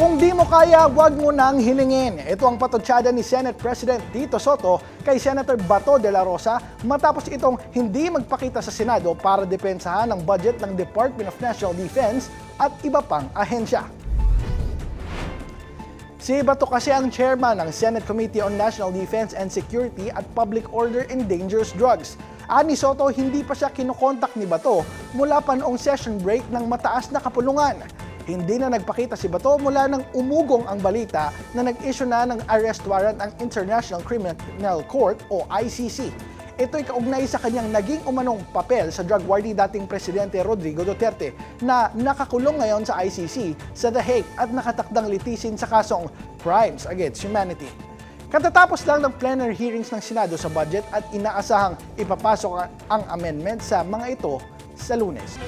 Kung di mo kaya, wag mo nang hilingin. Ito ang patutsada ni Senate President Tito Soto kay Senator Bato de la Rosa matapos itong hindi magpakita sa Senado para depensahan ang budget ng Department of National Defense at iba pang ahensya. Si Bato kasi ang chairman ng Senate Committee on National Defense and Security at Public Order in Dangerous Drugs. Ani Soto, hindi pa siya kinokontak ni Bato mula pa noong session break ng mataas na kapulungan. Hindi na nagpakita si Bato mula nang umugong ang balita na nag-issue na ng arrest warrant ang International Criminal Court o ICC. Ito'y kaugnay sa kanyang naging umanong papel sa drug war ni dating Presidente Rodrigo Duterte na nakakulong ngayon sa ICC sa The Hague at nakatakdang litisin sa kasong Crimes Against Humanity. Katatapos lang ng plenary hearings ng Senado sa budget at inaasahang ipapasok ang amendment sa mga ito sa lunes.